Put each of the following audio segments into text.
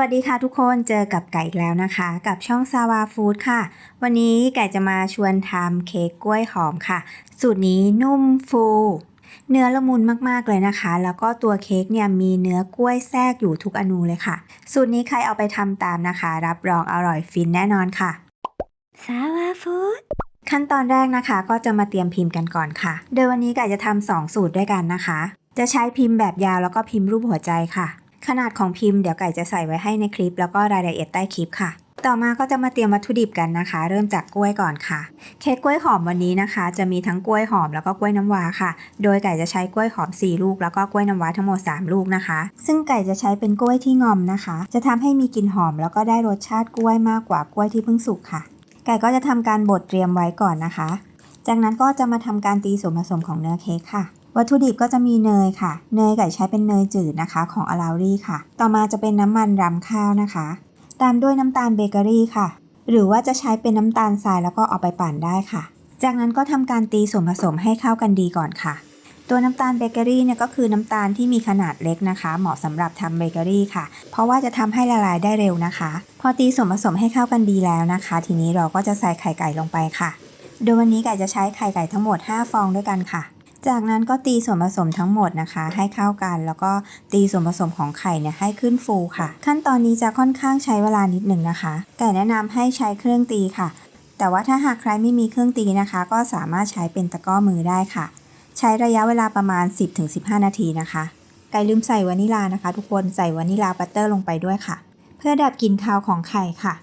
วัสดีค่ะทุกคนเจอกับไก่อีกแล้วนะคะ กับช่องซาวาฟู้ดค่ะ วันนี้ไก่จะมาชวนทำเค้กกล้วยหอมค่ะ สูตรนี้นุ่มฟู เนื้อละมุนมากๆเลยนะคะ แล้วก็ตัวเค้กเนี่ยมีเนื้อกล้วยแทรกอยู่ทุกอนูเลยค่ะ สูตรนี้ใครเอาไปทำตามนะคะ รับรองอร่อยฟินแน่นอนค่ะสาวาฟู้ดขั้นตอนแรกนะคะ ก็จะมาเตรียมพิมพ์กันก่อนค่ะ โดยวันนี้ไก่จะทำสองสูตรด้วยกันนะคะ จะใช้พิมพ์แบบยาวแล้วก็พิมพ์รูปหัวใจค่ะ ขนาดของพิมพ์เดี๋ยวไก่จะใส่ไว้ให้ในคลิป แล้วก็รายละเอียดใต้คลิปค่ะ ต่อมาก็จะมาเตรียมวัตถุดิบกันนะคะ เริ่มจากกล้วยก่อนค่ะ เค้กกล้วยหอมวันนี้นะคะ จะมีทั้งกล้วยหอมแล้วก็กล้วยน้ำว้าค่ะ โดยไก่จะใช้กล้วยหอม 4 ลูก แล้วก็กล้วยน้ำว้าทั้งหมด 3 ลูกนะคะ ซึ่งไก่จะใช้เป็นกล้วยที่งอมนะคะ จะทำให้มีกลิ่นหอมแล้วก็ได้รสชาติกล้วยมากกว่ากล้วยที่เพิ่งสุกค่ะ ไก่ก็จะทำการบดเตรียมไว้ก่อนนะคะ จากนั้นก็จะมาทำการตีส่วนผสมของเนื้อเค้กค่ะ วัตถุดิบก็จะมีเนยค่ะ เนยไก่ใช้เป็นเนยจืดนะคะ ของอลาวรี่ค่ะ ต่อมาจะเป็นน้ำมันรำข้าวนะคะ ตามด้วยน้ำตาลเบเกอรี่ค่ะ หรือว่าจะใช้เป็นน้ำตาลทรายแล้วก็เอาไปปั่นได้ค่ะ จากนั้นก็ทำการตีส่วนผสมให้เข้ากันดีก่อนค่ะ ตัวน้ำตาลเบเกอรี่เนี่ยก็คือน้ำตาลที่มีขนาดเล็กนะคะ เหมาะสำหรับทำเบเกอรี่ค่ะ เพราะว่าจะทำให้ละลายได้เร็วนะคะ พอตีส่วนผสมให้เข้ากันดีแล้วนะคะ ทีนี้เราก็จะใส่ไข่ไก่ลงไปค่ะ โดยวันนี้ไก่จะใช้ไข่ไก่ทั้งหมด 5 ฟองด้วยกันค่ะ จากนั้นก็ตีส่วนผสมทั้งหมดนะคะ ให้เข้ากัน แล้วก็ตีส่วนผสมของไข่เนี่ยให้ขึ้นฟูค่ะ ขั้นตอนนี้จะค่อนข้างใช้เวลานิดหนึ่งนะคะไก่แนะนำให้ใช้เครื่องตีค่ะ แต่ว่าถ้าหากใครไม่มีเครื่องตีนะคะ ก็สามารถใช้เป็นตะก้อมือได้ค่ะ ใช้ระยะเวลาประมาณ 10-15 นาทีนะคะไก่ลืมใส่วานิลานะคะ ทุกคนใส่วานิลาบัตเตอร์ลงไปด้วยค่ะ เพื่อดับกลิ่นคาวของไข่ค่ะ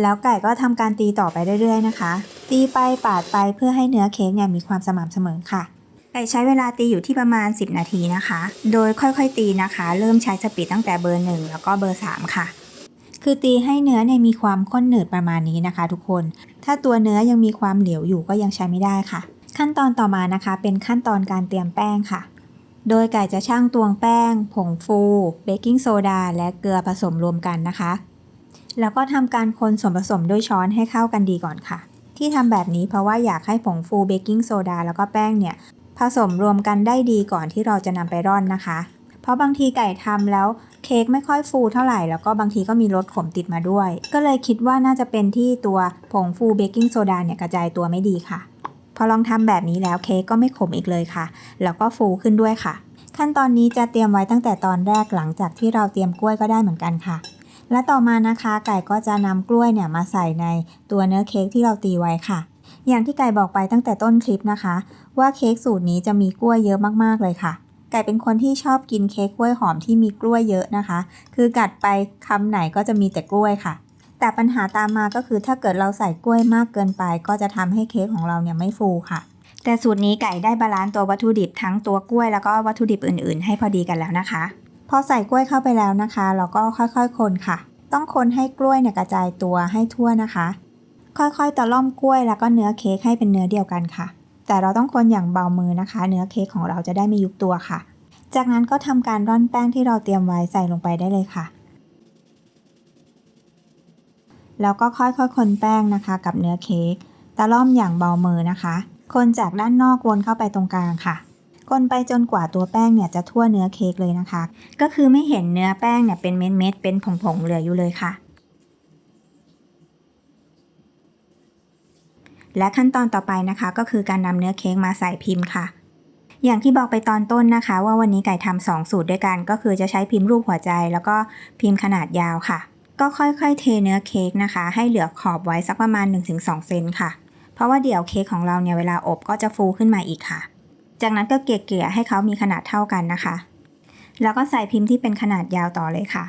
แล้วไก่ก็ทำการตีต่อไปเรื่อยๆนะคะ ตีไปปาดไปเพื่อให้เนื้อเค้กเนี่ยมีความสม่ำเสมอค่ะ ก่ใช้เวลาตีอยู่ที่ประมาณ 10 นาทีนะคะ โดยค่อยๆตีนะคะ เริ่มใช้สปีดตั้งแต่เบอร์ 1 แล้วก็เบอร์ 3 ค่ะ คือตีให้เนื้อเนี่ยมีความข้นหนืดประมาณนี้นะคะ ทุกคน ถ้าตัวเนื้อยังมีความเหลวอยู่ก็ยังใช้ไม่ได้ค่ะ ขั้นตอนต่อมานะคะ เป็นขั้นตอนการเตรียมแป้งค่ะ โดยไก่จะช่างตวงแป้ง ผงฟูเบกกิ้งโซดาและเกลือผสมรวมกันนะคะ แล้วก็ทำการคนส่วนผสมด้วยช้อนให้เข้ากันดีก่อนค่ะที่ทำแบบนี้เพราะว่าอยากให้ผงฟูเบกกิ้งโซดาแล้วก็แป้งเนี่ย ผสมรวมกันได้ดีก่อนที่เราจะนำไปร่อนนะคะ เพราะบางทีไก่ทำแล้วเค้กไม่ค่อยฟูเท่าไหร่ แล้วก็บางทีก็มีรสขมติดมาด้วย ก็เลยคิดว่าน่าจะเป็นที่ตัวผงฟูเบกกิ้งโซดาเนี่ยกระจายตัวไม่ดีค่ะ พอลองทำแบบนี้แล้วเค้กก็ไม่ขมอีกเลยค่ะ แล้วก็ฟูขึ้นด้วยค่ะ ขั้นตอนนี้จะเตรียมไว้ตั้งแต่ตอนแรกหลังจากที่เราเตรียมกล้วยก็ได้เหมือนกันค่ะและต่อมานะคะไก่ก็จะนำกล้วยเนี่ยมาใส่ในตัวเนื้อเค้กที่เราตีไว้ค่ะ อย่างที่ไก่บอกไปตั้งแต่ต้นคลิปนะคะ ว่าเค้กสูตรนี้จะมีกล้วยเยอะมากๆเลยค่ะ ไก่เป็นคนที่ชอบกินเค้กกล้วยหอมที่มีกล้วยเยอะนะคะ คือกัดไปคำไหนก็จะมีแต่กล้วยค่ะ แต่ปัญหาตามมาก็คือถ้าเกิดเราใส่กล้วยมากเกินไป ก็จะทำให้เค้กของเราเนี่ยไม่ฟูค่ะ แต่สูตรนี้ไก่ได้บาลานซ์ตัววัตถุดิบทั้งตัวกล้วยแล้วก็วัตถุดิบอื่นๆ ให้พอดีกันแล้วนะคะ พอใส่กล้วยเข้าไปแล้วนะคะ เราก็ค่อยๆคนค่ะ ต้องคนให้กล้วยเนี่ยกระจายตัวให้ทั่วนะคะ ค่อยๆตะล่อมกล้วยแล้วก็เนื้อเค้กให้เป็นเนื้อเดียวกันค่ะ แต่เราต้องคนอย่างเบามือนะคะ เนื้อเค้กของเราจะได้ไม่ยุบตัวค่ะ จากนั้นก็ทำการร่อนแป้งที่เราเตรียมไว้ใส่ลงไปได้เลยค่ะ แล้วก็ค่อยๆคนแป้งนะคะ กับเนื้อเค้กตะล่อมอย่างเบามือนะคะ คนจากด้านนอกวนเข้าไปตรงกลางค่ะคนไปจนกว่าตัวแป้งเนี่ยจะทั่วเนื้อเค้กเลยนะคะ ก็คือไม่เห็นเนื้อแป้งเนี่ยเป็นเม็ดๆเป็นผงๆเหลืออยู่เลยค่ะ และขั้นตอนต่อไปนะคะ ก็คือการนำเนื้อเค้กมาใส่พิมพ์ค่ะ อย่างที่บอกไปตอนต้นนะคะ ว่าวันนี้ไก่ทำสองสูตรด้วยกัน ก็คือจะใช้พิมพ์รูปหัวใจ แล้วก็พิมพ์ขนาดยาวค่ะ ก็ค่อยๆ เทเนื้อเค้กนะคะ ให้เหลือขอบไว้สักประมาณ 1-2 เซนค่ะ เพราะว่าเดี๋ยวเค้กของเราเนี่ยเวลาอบก็จะฟูขึ้นมาอีกค่ะ จากนั้นก็เกลี่ยๆให้เขามีขนาดเท่ากันนะคะ แล้วก็ใส่พิมพ์ที่เป็นขนาดยาวต่อเลยค่ะ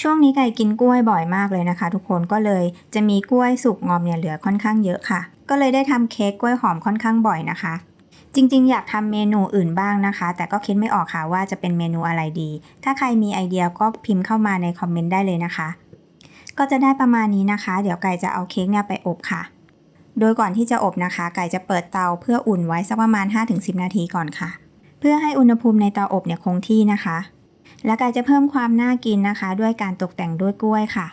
ช่วงนี้ไก่กินกล้วยบ่อยมากเลยนะคะ ทุกคนก็เลยจะมีกล้วยสุกงอมเนี่ยเหลือค่อนข้างเยอะค่ะ ก็เลยได้ทำเค้กกล้วยหอมค่อนข้างบ่อยนะคะ จริงๆ อยากทำเมนูอื่นบ้างนะคะ แต่ก็คิดไม่ออกค่ะว่าจะเป็นเมนูอะไรดี ถ้าใครมีไอเดียก็พิมพ์เข้ามาในคอมเมนต์ได้เลยนะคะ ก็จะได้ประมาณนี้นะคะ เดี๋ยวไก่จะเอาเค้กเนี่ยไปอบค่ะ โดยก่อนที่จะอบนะคะ ไก่จะเปิดเตาเพื่ออุ่นไว้สักประมาณ 5-10 นาทีก่อนค่ะ เพื่อให้อุณหภูมิในเตาอบเนี่ยคงที่นะคะ และไก่จะเพิ่มความน่ากินนะคะ ด้วยการตกแต่งด้วยกล้วยค่ะ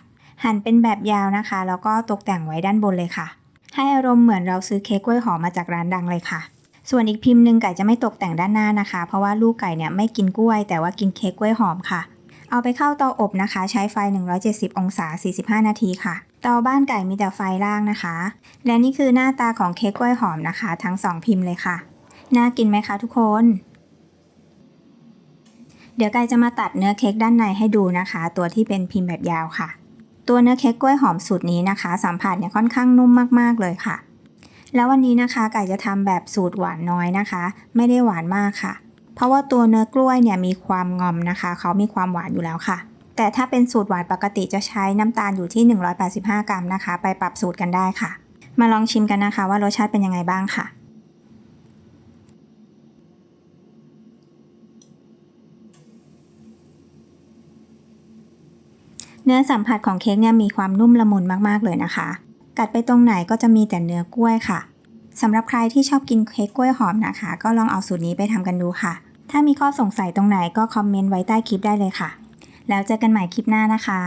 หั่นเป็นแบบยาวนะคะ แล้วก็ตกแต่งไว้ด้านบนเลยค่ะ ให้อารมณ์เหมือนเราซื้อเค้กกล้วยหอมมาจากร้านดังเลยค่ะ ส่วนอีกพิมพ์หนึ่งไก่จะไม่ตกแต่งด้านหน้านะคะ เพราะว่าลูกไก่เนี่ยไม่กินกล้วย แต่ว่ากินเค้กกล้วยหอมค่ะ เอาไปเข้าเตาอบนะคะ ใช้ไฟ 170 องศา 45 นาทีค่ะ เตาบ้านไก่มีแต่ไฟล่างนะคะ และนี่คือหน้าตาของเค้กกล้วยหอมนะคะ ทั้ง 2 พิมพ์เลยค่ะ น่ากินไหมคะทุกคน เดี๋ยวไก่จะมาตัดเนื้อเค้กด้านในให้ดูนะคะ ตัวที่เป็นพิมพ์แบบยาวค่ะ ตัวเนื้อเค้กกล้วยหอมสูตรนี้นะคะ สัมผัสเนี่ยค่อนข้างนุ่มมากๆเลยค่ะ แล้ววันนี้นะคะไก่จะทำแบบสูตรหวานน้อยนะคะ ไม่ได้หวานมากค่ะ เพราะว่าตัวเนื้อกล้วยเนี่ยมีความงอมนะคะ เขามีความหวานอยู่แล้วค่ะ แต่ถ้าเป็นสูตรหวานปกติจะใช้น้ำตาลอยู่ที่ 185 กรัมนะคะ ไปปรับสูตรกันได้ค่ะ มาลองชิมกันนะคะว่ารสชาติเป็นยังไงบ้างค่ะ เนื้อสัมผัสของเค้กเนี่ยมีความนุ่มละมุนมากๆเลยนะคะ กัดไปตรงไหนก็จะมีแต่เนื้อกล้วยค่ะสำหรับใครที่ชอบกินเค้กกล้วยหอมนะคะ ก็ลองเอาสูตรนี้ไปทำกันดูค่ะ ถ้ามีข้อสงสัยตรงไหนก็คอมเมนต์ไว้ใต้คลิปได้เลยค่ะ แล้วเจอกันใหม่คลิปหน้านะคะ